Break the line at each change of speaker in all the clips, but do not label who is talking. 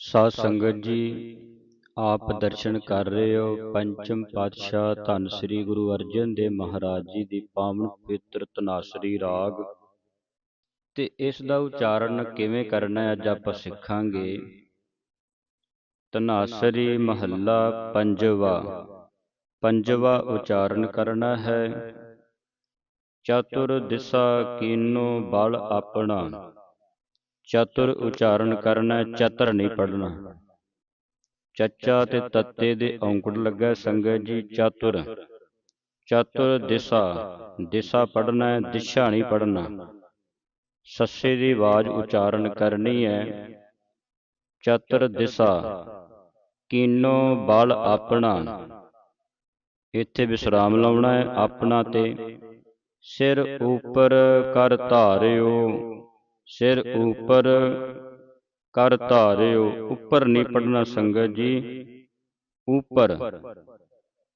ਸਾਧ ਸੰਗਤ ਜੀ ਆਪ ਦਰਸ਼ਨ ਕਰ ਰਹੇ ਹੋ। ਪੰਚਮ ਪਾਤਸ਼ਾਹ ਧੰਨ ਸ੍ਰੀ ਗੁਰੂ ਅਰਜਨ ਦੇਵ ਮਹਾਰਾਜ ਜੀ ਦੀ ਪਾਵਨ ਪਵਿੱਤਰ ਤਨਾਸਰੀ ਰਾਗ। ਤੇ ਇਸ ਦਾ ਉਚਾਰਨ ਕਿਵੇਂ ਕਰਨਾ ਹੈ ਅੱਜ ਆਪਾਂ ਸਿੱਖਾਂਗੇ। ਤਨਾਸਰੀ ਮਹੱਲਾ ਪੰਜਵਾ ਪੰਜਵਾ ਉਚਾਰਨ ਕਰਨਾ ਹੈ। ਚਤੁਰ ਦਿਸਾ ਕੀਨੋ ਬਲ ਆਪਣਾ। ਚਤੁਰ ਉਚਾਰਨ ਕਰਨਾ ਚਤਰ ਨਹੀਂ ਪੜਨਾ ਚੱਚਾ ਤੇ ਤੱਤੇ ਦੇ ਔਂਕੜ ਲੱਗਾ ਸੰਗਤ ਜੀ ਚਤੁਰ। ਚਤੁਰ। ਦਿਸ਼ਾ ਦਿਸ਼ਾ ਪੜਨਾ ਹੈ ਦਿਸ਼ਾ ਨਹੀਂ ਪੜਨਾ ਸੱਸੇ ਦੀ ਆਵਾਜ਼ ਉਚਾਰਨ ਕਰਨੀ ਹੈ ਚਤੁਰ ਦਿਸ਼ਾ ਕੀਨੋ ਬਲ ਆਪਣਾ। ਇੱਥੇ ਵਿਸਰਾਮ ਲਾਉਣਾ ਹੈ ਆਪਣਾ ਤੇ। ਸਿਰ ਉਪਰ ਕਰ ਧਾਰਿਓ। ਸਿਰ ਉਪਰ ਕਰ ਧਾਰਿਓ ਉੱਪਰ ਨਹੀਂ ਪੜਨਾ ਸੰਗਤ ਜੀ। ਉਪਰ।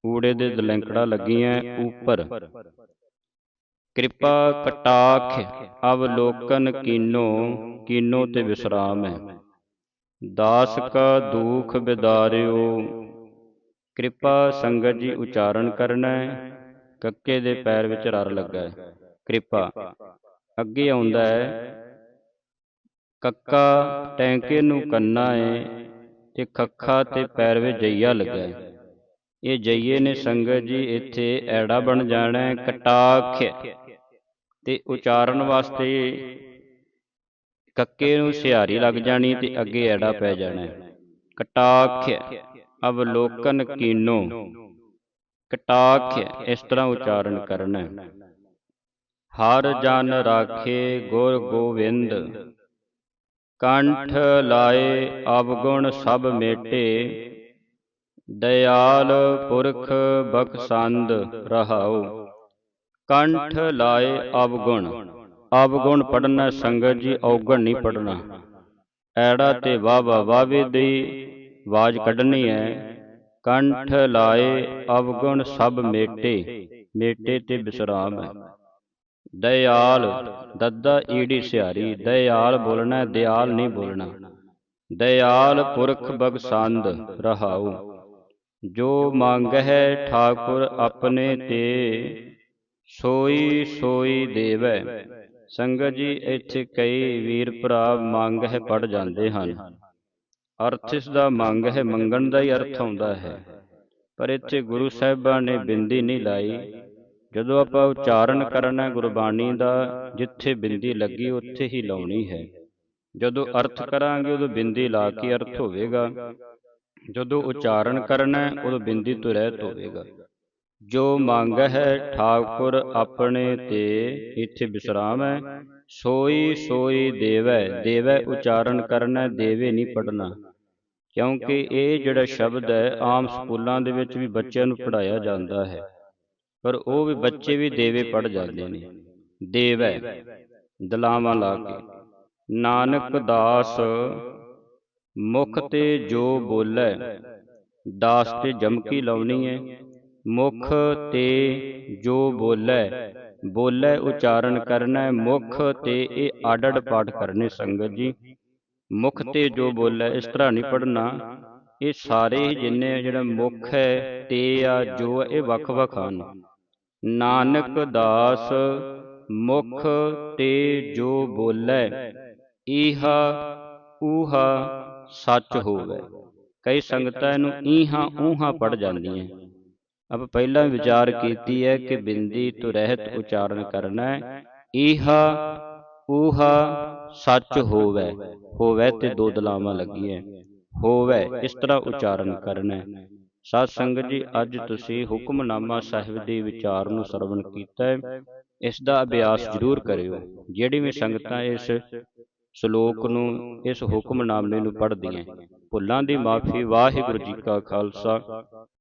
ਊੜੇ ਦੇ ਦਲੈਂਕੜਾ ਲੱਗੀਆਂ ਉਪਰ। ਕਿਰਪਾ ਕਟਾਖ ਅਵਲੋਕਨ ਕੀਨੋ ਕੀਨੋ ਤੇ ਵਿਸਰਾਮ ਹੈ। ਦਾਸ ਕਾ ਦੁਖ ਬਿਦਾਰਿਓ। ਕਿਰਪਾ ਸੰਗਤ ਜੀ ਉਚਾਰਨ ਕਰਨਾ। ਹੈ ਕੱਕੇ ਦੇ ਪੈਰ ਵਿੱਚ ਰਰ ਲੱਗਾ। ਹੈ ਕਿਰਪਾ। ਅੱਗੇ ਆਉਂਦਾ ਹੈ। ਕੱਕਾ ਟੈਂਕੇ ਨੂੰ ਕੰਨਾ ਏ ਤੇ ਖੱਖਾ ਤੇ ਪੈਰ ਵਿੱਚ ਜਈਆ ਲੱਗਾ ਇਹ ਜਈਏ ਨੇ ਸੰਗਤ ਜੀ, ਇੱਥੇ ਐੜਾ ਬਣ ਜਾਣਾ ਹੈ ਕਟਾਖ ਤੇ ਉਚਾਰਨ ਵਾਸਤੇ ਕੱਕੇ ਨੂੰ ਸਿਹਾਰੀ ਲੱਗ ਜਾਣੀ ਤੇ ਅੱਗੇ ਐੜਾ ਪੈ ਜਾਣਾ ਕਟਾਖ ਅਵਲੋਕਨ ਕੀਨੋ। ਕਟਾਖ ਇਸ ਤਰ੍ਹਾਂ ਉਚਾਰਨ ਕਰਨਾ ਹਰ ਜਨ ਰਾਖੇ ਗੁਰ ਗੋਵਿੰਦ। ਕੰਠ ਲਾਏ, ਅਵਗੁਣ ਸਭ ਮੇਟੇ। ਦਇਆਲ ਪੁਰਖ ਬਖਸੰਦ ਰਹਾਉ। ਕੰਠ ਲਾਏ, ਅਵਗੁਣ। ਅਵਗੁਣ ਪੜਨਾ ਸੰਗਤ ਜੀ ਔਗਣ ਨਹੀਂ ਪੜਨਾ। ਐੜਾ ਤੇ ਵਾਵਾ ਵਾਵੇ ਦੀ ਆਵਾਜ਼ ਕੱਢਣੀ ਹੈ ਕੰਠ ਲਾਏ, ਅਵਗੁਣ ਸਭ ਮੇਟੇ। ਮੇਟੇ ਤੇ ਵਿਸਰਾਮ ਹੈ ਦਇਆਲ ਦੱਦਾ ਈੜੀ ਸਿਹਾਰੀ, ਦਇਆਲ ਬੋਲਣਾ, ਦਿਆਲ ਨਹੀਂ ਬੋਲਣਾ। ਦਇਆਲ ਪੁਰਖ ਬਗਸੰਦ ਰਹਾਉ, ਜੋ ਮੰਗਹਿ ਠਾਕੁਰ ਆਪਣੇ ਤੇ, ਸੋਈ ਸੋਈ ਦੇਵੈ। ਸੰਗਤ ਜੀ, ਇੱਥੇ ਕਈ ਵੀਰ ਭਰਾ ਮੰਗ ਹੈ ਪੜ ਜਾਂਦੇ ਹਨ। ਅਰਥ ਇਸ ਦਾ ਮੰਗ ਹੈ ਮੰਗਣ ਦਾ ਹੀ ਅਰਥ ਆਉਂਦਾ ਹੈ। ਪਰ ਇੱਥੇ ਗੁਰੂ ਸਾਹਿਬਾਂ ਨੇ ਬਿੰਦੀ ਨਹੀਂ ਲਾਈ। ਜਦੋਂ ਆਪਾਂ ਉਚਾਰਨ ਕਰਨਾ ਗੁਰਬਾਣੀ ਦਾ, ਜਿੱਥੇ ਬਿੰਦੀ ਲੱਗੀ ਉੱਥੇ ਹੀ ਲਾਉਣੀ ਹੈ। ਜਦੋਂ ਅਰਥ ਕਰਾਂਗੇ, ਉਦੋਂ ਬਿੰਦੀ ਲਾ ਕੇ ਅਰਥ ਹੋਵੇਗਾ। ਜਦੋਂ ਉਚਾਰਨ ਕਰਨਾ ਉਦੋਂ ਬਿੰਦੀ ਤੋਂ ਰਹਿਤ ਹੋਵੇਗਾ। ਜੋ ਮੰਗ ਹੈ, ਠਾਕੁਰ ਆਪਣੇ ਤੇ ਇੱਥੇ ਵਿਸਰਾਮ ਹੈ। ਸੋਈ ਸੋਈ ਦੇਵੈ ਦੇਵੈ ਉਚਾਰਨ ਕਰਨਾ ਦੇਵੇ ਨਹੀਂ ਪੜਨਾ ਕਿਉਂਕਿ ਇਹ ਜਿਹੜਾ ਸ਼ਬਦ ਹੈ, ਆਮ ਸਕੂਲਾਂ ਦੇ ਵਿੱਚ ਵੀ ਬੱਚਿਆਂ ਨੂੰ ਪੜਾਇਆ ਜਾਂਦਾ ਹੈ। ਪਰ ਉਹ ਵੀ ਬੱਚੇ ਵੀ ਦੇਵੇ ਪੜ ਜਾਂਦੇ ਨੇ। ਦੇਵੈ ਦਲਾਵਾਂ ਲਾ ਕੇ। ਨਾਨਕ ਦਾਸ ਮੁਖ ਤੇ ਜੋ ਬੋਲੇ ਦਾਸ ਤੇ ਜਮਕੀ ਲਾਉਣੀ ਹੈ ਮੁਖ ਤੇ ਜੋ ਬੋਲੇ ਬੋਲੇ ਉਚਾਰਨ ਕਰਨਾ ਮੁਖ ਤੇ ਇਹ ਆਡੜ ਪਾਠ ਕਰਨੇ ਸੰਗਤ ਜੀ। ਮੁਖ ਤੇ ਜੋ ਬੋਲੇ ਇਸ ਤਰ੍ਹਾਂ ਨਹੀਂ ਪੜਨਾ ਇਹ ਸਾਰੇ ਜਿੰਨੇ ਜਿਹੜਾ ਮੁਖ ਹੈ ਤੇ ਆ ਜੋ ਇਹ ਵੱਖ-ਵੱਖ ਹਨ। ਨਾਨਕ ਦਾਸ ਮੁਖ ਤੇ ਜੋ ਬੋਲੇ, ਈਹਾ ਊਹਾ ਸੱਚ ਹੋਵੇ। ਕਈ ਸੰਗਤਾਂ ਇਹਨੂੰ ਈਹਾ ਊਹਾ ਪੜ ਜਾਂਦੀਆਂ। ਅਬ ਪਹਿਲਾਂ ਵਿਚਾਰ ਕੀਤੀ ਹੈ ਕਿ ਬਿੰਦੀ ਤੋਂ ਰਹਿਤ ਉਚਾਰਨ ਕਰਨਾ ਹੈ, ਈਹਾ ਊਹਾ ਸੱਚ ਹੋਵੇ ਹੋਵੇ ਤੇ ਦੋ ਦਲਾਵਾਂ ਲੱਗੀਆਂ। ਹੋਵੇ, ਇਸ ਤਰ੍ਹਾਂ ਉਚਾਰਨ ਕਰਨਾ ਸਾਧ ਸੰਗਤ ਜੀ ਅੱਜ ਤੁਸੀਂ ਹੁਕਮਨਾਮਾ ਸਾਹਿਬ ਦੇ ਵਿਚਾਰ ਨੂੰ ਸਰਵਣ ਕੀਤਾ ਹੈ। ਇਸ ਦਾ ਅਭਿਆਸ ਜ਼ਰੂਰ ਕਰਿਓ। ਜਿਹੜੀ ਵੀ ਸੰਗਤਾਂ ਇਸ ਸ਼ਲੋਕ ਨੂੰ ਇਸ ਹੁਕਮਨਾਮੇ ਨੂੰ ਪੜ੍ਹਦੀਆਂ ਭੁੱਲਾਂ ਦੀ ਮਾਫੀ ਵਾਹਿਗੁਰੂ ਜੀ ਕਾ ਖਾਲਸਾ।